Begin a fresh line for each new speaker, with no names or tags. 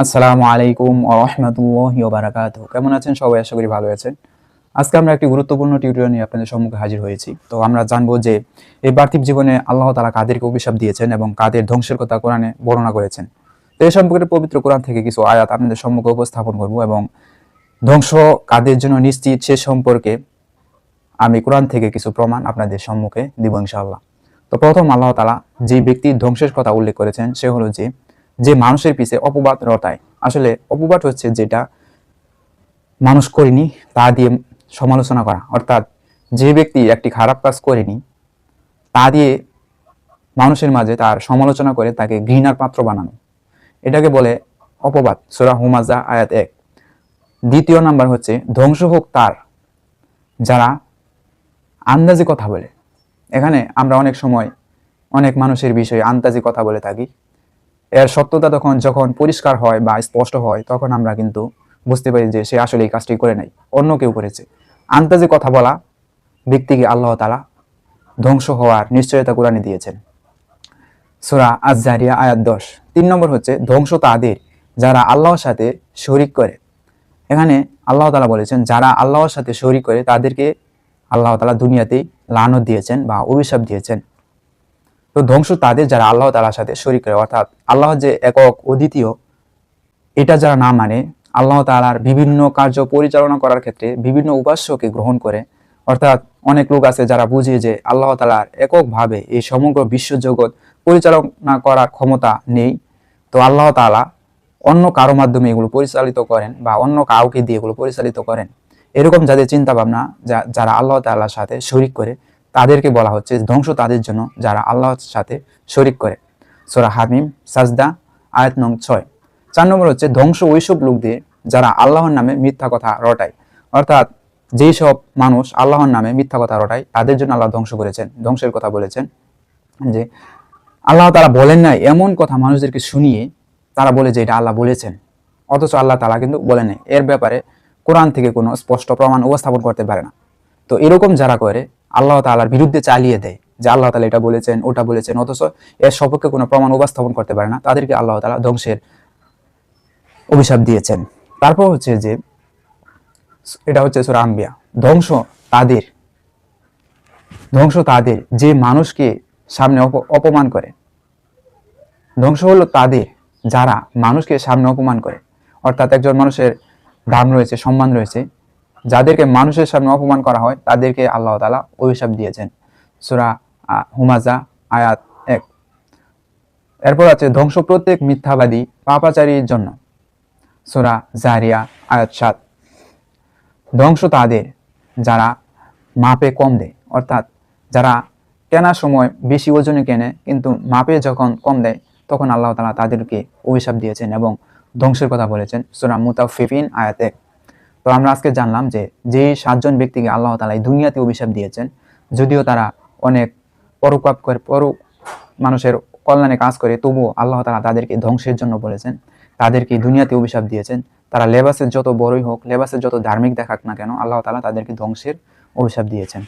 আসসালামু আলাইকুম রহমতুল্লাহ বারাকাত কেমন আছেন সবাই? আশা করি ভালো আছেন। আজকে আমরা একটি গুরুত্বপূর্ণ টিউটোরিয়াল নিয়ে আপনাদের সম্মুখে হাজির হয়েছি। তো আমরা জানব যে এই পার্থিব জীবনে আল্লাহ তালা কাদেরকে অভিশাপ দিয়েছেন এবং কাদের ধ্বংসের কথা কোরআনে বর্ণনা করেছেন। তো এই সম্পর্কে পবিত্র কোরআন থেকে কিছু আয়াত আপনাদের সম্মুখে উপস্থাপন করব এবং ধ্বংস কাদের জন্য নিশ্চিত সে সম্পর্কে আমি কোরআন থেকে কিছু প্রমাণ আপনাদের সম্মুখে দিব ইনশাআল্লাহ। তো প্রথম আল্লাহ তালা যে ব্যক্তির ধ্বংসের কথা উল্লেখ করেছেন সে হলো যে যে মানুষের পিছে অপবাদ রটায়। আসলে অপবাদ হচ্ছে যেটা মানুষ করেনি, তা দিয়ে সমালোচনা করা। অর্থাৎ যে ব্যক্তি একটি খারাপ কাজ করেনি, তা দিয়ে মানুষের মাঝে তার সমালোচনা করে তাকে ঘৃণার পাত্র বানানো। এটাকে বলে অপবাদ, সুরা হুমাজা আয়াত এক। দ্বিতীয় নাম্বার হচ্ছে, ধ্বংস হোক তার, যারা আন্দাজে কথা বলে। এখানে আমরা অনেক সময় অনেক মানুষের বিষয়ে আন্দাজে কথা বলে থাকি। এর সত্যতা তখন যখন পরিষ্কার হয় বা স্পষ্ট হয়, তখন আমরা কিন্তু বুঝতে পারি যে সে আসলে এই কাজটি করে নাই, অন্য কেউ করেছে। আন্দাজে কথা বলা ব্যক্তিকে আল্লাহ তালা ধ্বংস হওয়ার নিশ্চয়তা কোরআনে দিয়েছেন। সুরা আজারিয়া আয়াত দশ। তিন নম্বর হচ্ছে ধ্বংস তাদের যারা আল্লাহর সাথে শরিক করে। এখানে আল্লাহ তালা বলেছেন, যারা আল্লাহর সাথে শরিক করে তাদেরকে আল্লাহ তালা দুনিয়াতেই লানত দিয়েছেন বা অভিশাপ দিয়েছেন। তো ধ্বংস তাদের যারা আল্লাহ তালার সাথে শরিক করে অর্থাৎ আল্লাহ যে একক অদ্বিতীয়, এটা যারা না মানে আল্লাহ তালার বিভিন্ন কার্য পরিচালনা করার ক্ষেত্রে বিভিন্ন উপাস্যকে গ্রহণ করে, অর্থাৎ অনেক লোক আছে যারা বুঝে যে আল্লাহ তালার এককভাবে এই সমগ্র বিশ্বজগৎ পরিচালনা করার ক্ষমতা নেই। তো আল্লাহ তালা অন্য কারও মাধ্যমে এগুলো পরিচালিত করেন বা অন্য কাউকে দিয়ে এগুলো পরিচালিত করেন। এরকম যাদের চিন্তা ভাবনা যা- যারা আল্লাহ তাল্লাহর সাথে শরিক করে তাদেরকে বলা হচ্ছে ধ্বংস তাদের জন্য যারা আল্লাহর সাথে শরিক করে। সোরা হামিম, সাজদা, আয়াত নং ছয়। চার নম্বর হচ্ছে ধ্বংস ওইসব লোকদের যারা আল্লাহর নামে মিথ্যা কথা রটায়। অর্থাৎ যেই সব মানুষ আল্লাহর নামে মিথ্যা কথা রটায়, তাদের জন্য আল্লাহ ধ্বংস করেছেন। ধ্বংসের কথা বলেছেন যে আল্লাহ তারা বলেন নাই এমন কথা মানুষদেরকে শুনিয়ে তারা বলে যে এটা আল্লাহ বলেছেন। অথচ আল্লাহ তালা কিন্তু বলেন নাই। এর ব্যাপারে কোরআন থেকে কোনো স্পষ্ট প্রমাণ উপস্থাপন করতে পারে না। তো এরকম যারা করে আল্লাহ তালার বিরুদ্ধে চালিয়ে দেয় যে আল্লাহ তালা এটা বলেছেন, ওটা বলেছেন, অথচ এর সপক্ষে কোনো প্রমাণ উপস্থাপন করতে পারে না। তাদেরকে আল্লাহ তালা ধ্বংসের অভিশাপ দিয়েছেন। তারপর হচ্ছে যে, এটা হচ্ছে সুরা আম্বিয়া ধ্বংস তাদের ধ্বংস তাদের, যে মানুষকে সামনে অপ- অপমান করে। ধ্বংস হলো তাদের, যারা মানুষকে সামনে অপমান করে। অর্থাৎ একজন মানুষের দাম রয়েছে, সম্মান রয়েছে। যাদেরকে মানুষের সামনে অপমান করা হয়, তাদেরকে আল্লাহ তালা অভিশাপ দিয়েছেন। সুরা হুমাজা আয়াত এক। এরপর আছে, ধ্বংস প্রত্যেক মিথ্যাবাদী পাপাচারীর জন্য। সুরা জারিয়া, আয়াত সাত। ধ্বংস তাদের, যারা মাপে কম দেয়। অর্থাৎ, যারা কেনার সময় বেশি ওজনে কেনে, কিন্তু মাপে যখন কম দেয়, তখন আল্লাহ তালা তাদেরকে অভিশাপ দিয়েছেন এবং ধ্বংসের কথা বলেছেন। সুরা মুতাফিফিন আয়াত এক। তো আমরা আজকে জানলাম যে যে সাতজন ব্যক্তিকে আল্লাহ তালা এই দুনিয়াতে অভিশাপ দিয়েছেন, যদিও তারা অনেক পরোপাপ করে পর মানুষের কল্যাণে কাজ করে, তবুও আল্লাহ তালা তাদেরকে ধ্বংসের জন্য বলেছেন, তাদেরকে দুনিয়াতে অভিশাপ দিয়েছেন। তারা লেবাসের যত বড়ই হোক, লেবাসের যত ধার্মিক দেখাক না কেন, আল্লাহ তালা তাদেরকে ধ্বংসের অভিশাপ দিয়েছেন।